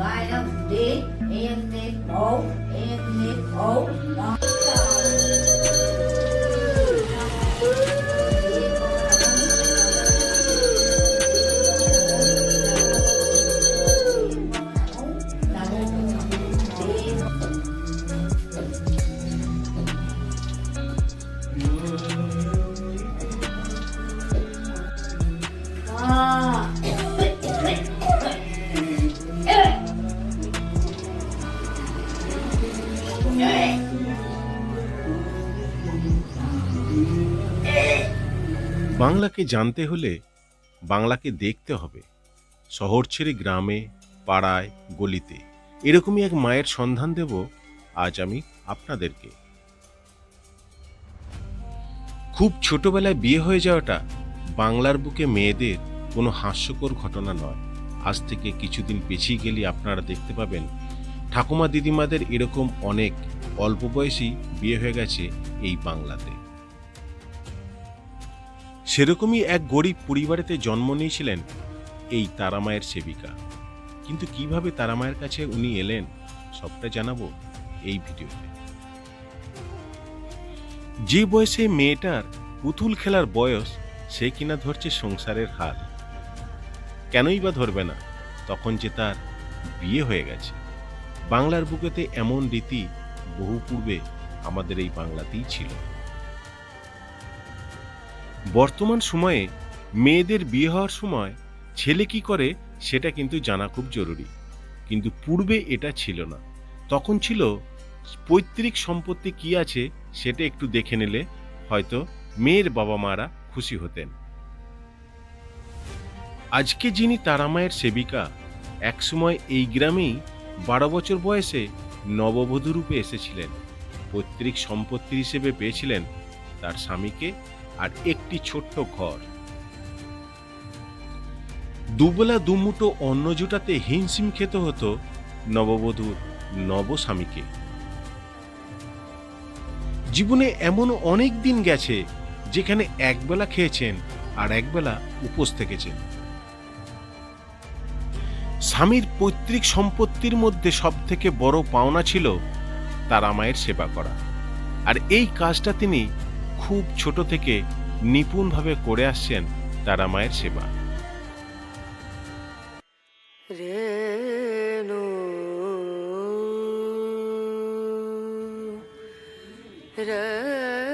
Gaia, D, N, O, N, O, বাংলাকে জানতে হলে বাংলাকে দেখতে হবে। শহর ছেড়ে গ্রামে, পাড়ায়, গলিতে। এরকমই এক মায়ের সন্ধান দেব আজ আমি আপনাদেরকে। খুব ছোটবেলায় বিয়ে হয়ে যাওয়াটা বাংলার বুকে মেয়েদের কোনো হাস্যকর ঘটনা নয়। আজ থেকে কিছুদিন পেছিয়ে গেলে আপনারা দেখতে পাবেন, ঠাকুমা দিদিমাদের এরকম অনেক অল্প বয়সেই বিয়ে হয়ে গেছে এই বাংলাতে। সেরকমই এক গরিব পরিবারেতে জন্ম নিয়েছিলেন এই তারামায়ের সেবিকা। কিন্তু কীভাবে তারামায়ের কাছে উনি এলেন, সবটা জানাব এই ভিডিওতে। যে বয়সে মেয়েটার পুতুল খেলার বয়স, সে কিনা ধরছে সংসারের হাল। কেনই বা ধরবে না, তখন যে তার বিয়ে হয়ে গেছে। বাংলার বুকেতে এমন রীতি বহু পূর্বে আমাদের এই বাংলাতেই ছিল। বর্তমান সময়ে মেয়েদের বিয়ে হওয়ার সময় ছেলে কি করে সেটা কিন্তু জানা খুব জরুরি। কিন্তু পূর্বে এটা ছিল না। তখন ছিল পৈতৃক সম্পত্তি কি আছে সেটা একটু দেখে নিলে হয়তো মেয়ের বাবা মারা খুশি হতেন। আজকে যিনি তারামায়ের সেবিকা, একসময় এই গ্রামেই বারো বছর বয়সে নববধূ রূপে এসেছিলেন। পৈতৃক সম্পত্তি হিসেবে পেয়েছিলেন তার স্বামীকে আর একটি ছোট্ট ঘর। দুবেলা দুমুটো অন্ন জোটাতে হিমশিম খেতে হতো নববধূর নবস্বামীকে। জীবনে এমন অনেক দিন গেছে যেখানে একবেলা খেয়েছেন আর একবেলা উপোস থেকেছেন। স্বামীর পৈতৃক সম্পত্তির মধ্যে সব থেকে বড় পাওনা ছিল তারামায়ের সেবা করা। আর এই কাজটা তিনি খুব ছোট থেকে নিপুণভাবে করে আসছেন তারা মায়ের সেবা। রেণু রনা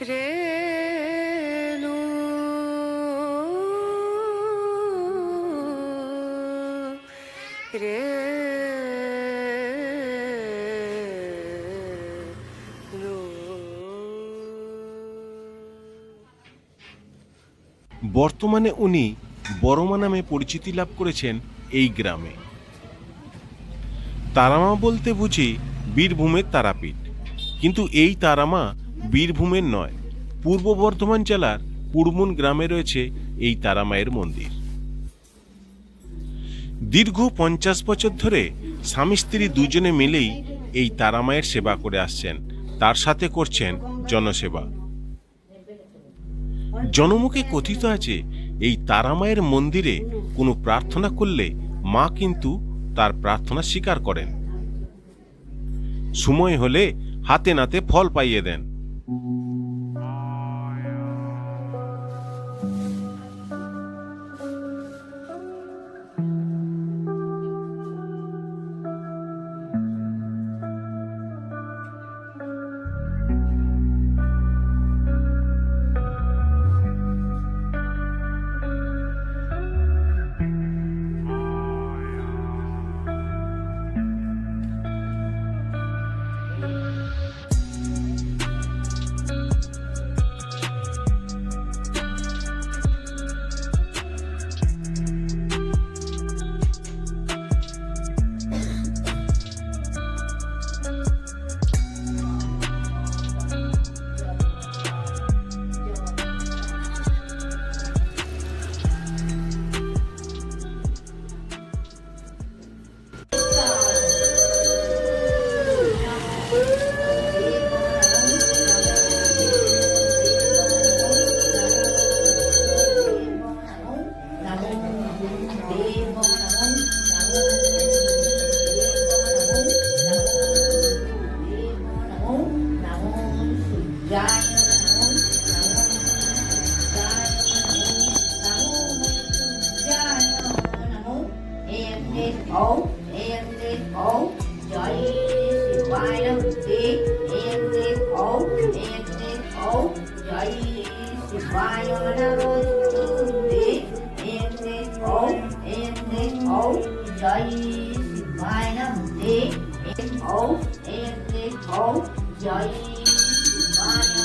রে বর্তমানে উনি বড়মা নামে পরিচিতি লাভ করেছেন এই গ্রামে। তারামা বলতে বুঝি বীরভূমের তারাপীঠ। কিন্তু এই তারামা বীরভূমের নয়, পূর্ব বর্ধমান জেলার পুরমুন গ্রামে রয়েছে এই তারামায়ের মন্দির। দীর্ঘ পঞ্চাশ বছর ধরে স্বামী স্ত্রী দুজনে মিলেই এই তারামায়ের সেবা করে আসছেন, তার সাথে করছেন জনসেবা। জনমুখে কথিত আছে, এই তারামায়ের মন্দিরে কোনো প্রার্থনা করলে মা কিন্তু তার প্রার্থনা স্বীকার করেন। সময় হলে হাতে নাতে ফল পাইয়ে দেন। Mm-hmm. জয় শিবায় নমতে এম ও এম ও জয় শিবায়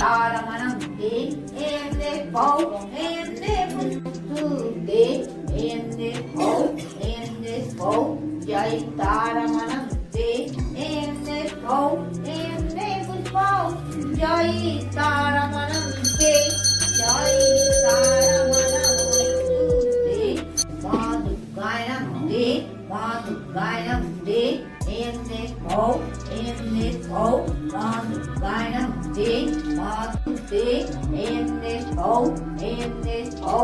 Para manante, em de pau, em de ఏం దే పుష్పౌ జై తారమణం దే జై తారమణం దే మాదు గాయనం దే మాదు గాయనం దే ఏం దే పౌ ఏం దే పౌ మాదు గాయనం దే మాదు దే ఏం దే పౌ ఏం దే పౌ శ్రీ కృష్ణ నమ దే ఏం దే పౌ ఏం దే పౌ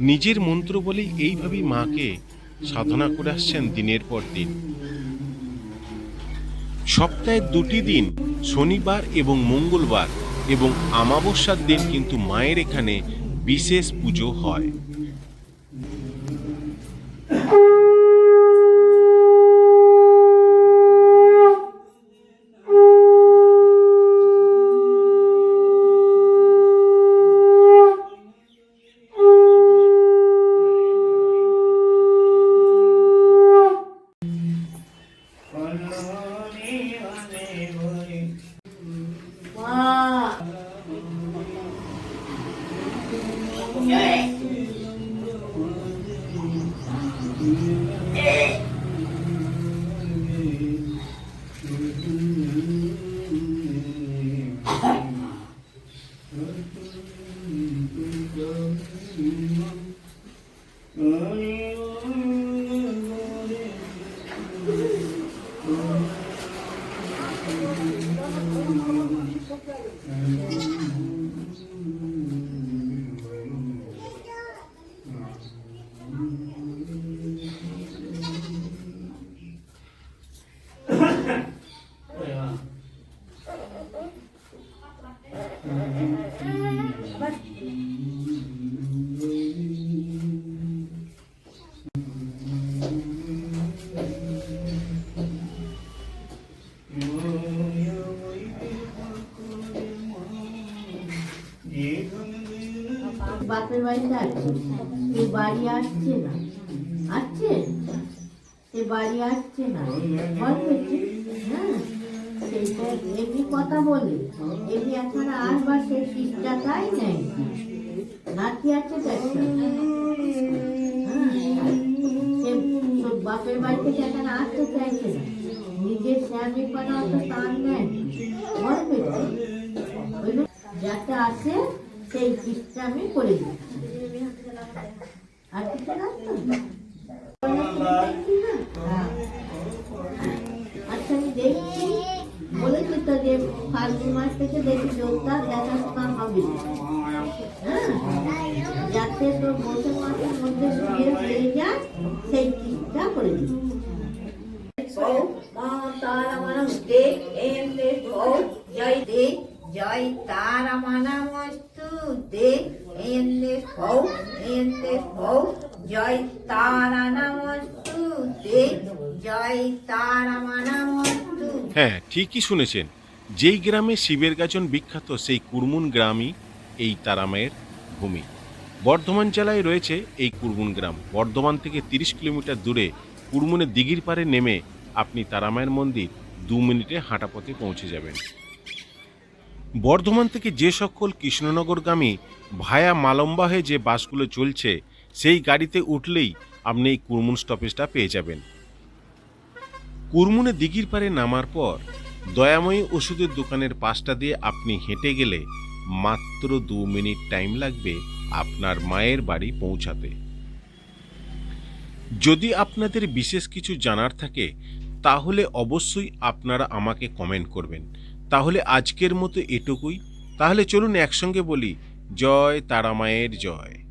নিজের মন্ত্র বলে এইভাবেই মাকে সাধনা করে আসছেন দিনের পর দিন। সপ্তাহের দুটি দিন, শনিবার এবং মঙ্গলবার এবং আমাবস্যার দিন কিন্তু মায়ের এখানে বিশেষ পুজো হয়। Amém. বাপের বাড়িতে আছে সে বাড়ি আসছে না। আসছে? সে বাড়ি আসছে না। ভয় পেয়েছে? হ্যাঁ। সেইটা এমনি কথা বলে। এমনি এখন আসবার সে শিষ্টাটাই নেই। নাতি আছে তো হ্যাঁ, বাপের বাড়ি থেকে এখন আসতে চাইছে না। নিজের স্বামী পানা অত টান নেয় ভয় পেয়েছে। যাতে আসে সেই চিজটা আমি করে দিই আর। আচ্ছা আমি দেখছি। বলেছি তো যে ফাল্গুন মাস থেকে দেখি যোগদান দেখাশোনা হবে। হ্যাঁ? যাতে তোর বছর মাসের মধ্যে শুয়ে হয়ে যায়, সেই চিজটা করে দিই মানব দে এম দে। ও জয় তারা মানামস্তু, দে এম দে ও এম দে ও জয় তারা নামস্তু, দে জয় তারা মানামস্তু। হ্যাঁ ঠিকই শুনেছেন। যেই গ্রামে শিবের গাজন বিখ্যাত, সেই কুরমুন গ্রামই এই তারামায়ের ভূমি। বর্ধমান জেলায় রয়েছে এই কুরমুন গ্রাম। বর্ধমান থেকে তিরিশ কিলোমিটার দূরে কুরমুনের দিঘির পাড়ে নেমে আপনি তারামায়ের মন্দির দু মিনিটে হাঁটা পথে পৌঁছে যাবেন। বর্ধমান থেকে যে সকল কৃষ্ণনগরগামী ভায়া মালম্বা হয়ে যে বাসগুলো চলছে, সেই গাড়িতে উঠলেই আপনি এই কুরমুন স্টপেজটা পেয়ে যাবেন। কুরমুনে দিঘির পারে নামার পর দয়াময়ী ওষুধের দোকানের পাশটা দিয়ে আপনি হেঁটে গেলে মাত্র দু মিনিট টাইম লাগবে আপনার মায়ের বাড়ি পৌঁছাতে। যদি আপনাদের বিশেষ কিছু জানার থাকে, তাহলে অবশ্যই আপনারা আমাকে কমেন্ট করবেন। তাহলে আজকের মতো এটুকুই। তাহলে চলুন একসঙ্গে বলি জয় তারা মায়ের জয়।